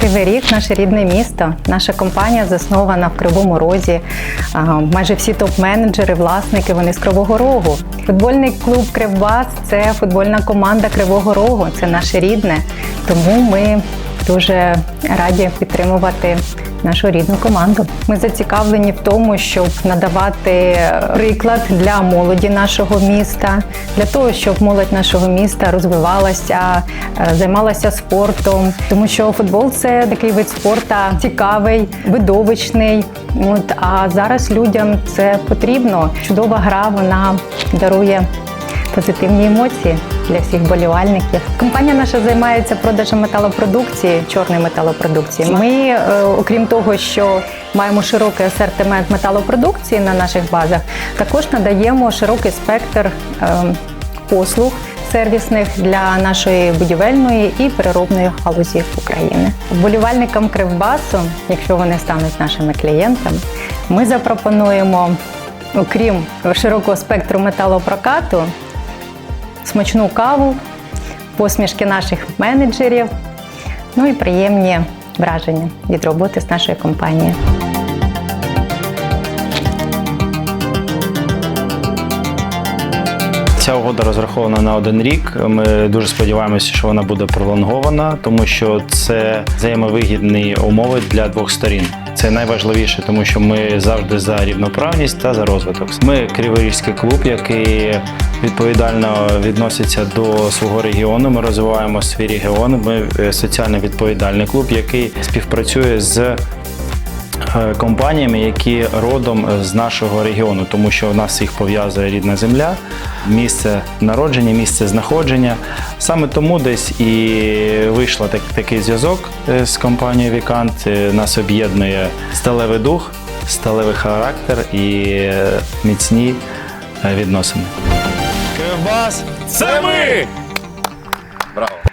Кривий Ріг наше рідне місто. Наша компанія заснована в Кривому Розі. Майже всі топ-менеджери, власники вони з Кривого Рогу. Футбольний клуб Кривбас це футбольна команда Кривого Рогу. Це наше рідне. Тому ми дуже раді підтримувати нашу рідну команду. Ми зацікавлені в тому, щоб надавати приклад для молоді нашого міста, для того, щоб молодь нашого міста розвивалася, е, займалася спортом, тому що футбол це такий вид спорту цікавий, видовищний. От а зараз людям це потрібно. Чудова гра вона дарує позитивні емоції для всіх болівальників. Компанія наша займається продажем металопродукції, чорної металопродукції. Ми, е, окрім того, що маємо широкий асортимент металопродукції на наших базах, також надаємо широкий спектр е, послуг. Сервісних для нашої будівельної і переробної галузі України. Вболівальникам Кривбасу, якщо вони стануть нашими клієнтами, ми запропонуємо, окрім широкого спектру металопрокату, смачну каву, посмішки наших менеджерів, ну і приємні враження від роботи з нашою компанією. Ця угода розрахована на один рік. Ми дуже сподіваємося, що вона буде пролонгована, тому що це взаємовигідні умови для двох сторін. Це найважливіше, тому що ми завжди за рівноправність та за розвиток. Ми криворізький клуб, який відповідально відноситься до свого регіону. Ми розвиваємо свій регіон. Ми е, соціально відповідальний клуб, який співпрацює з е, компаніями, які родом з нашого регіону, тому що у нас їх пов'язує рідна земля, місце народження, місце знаходження. Саме тому десь і вийшла так, такий зв'язок е, з компанією Вікант. Нас об'єднує сталевий дух, сталевий характер і міцні відносини. Кривбас. Це ми! Браво!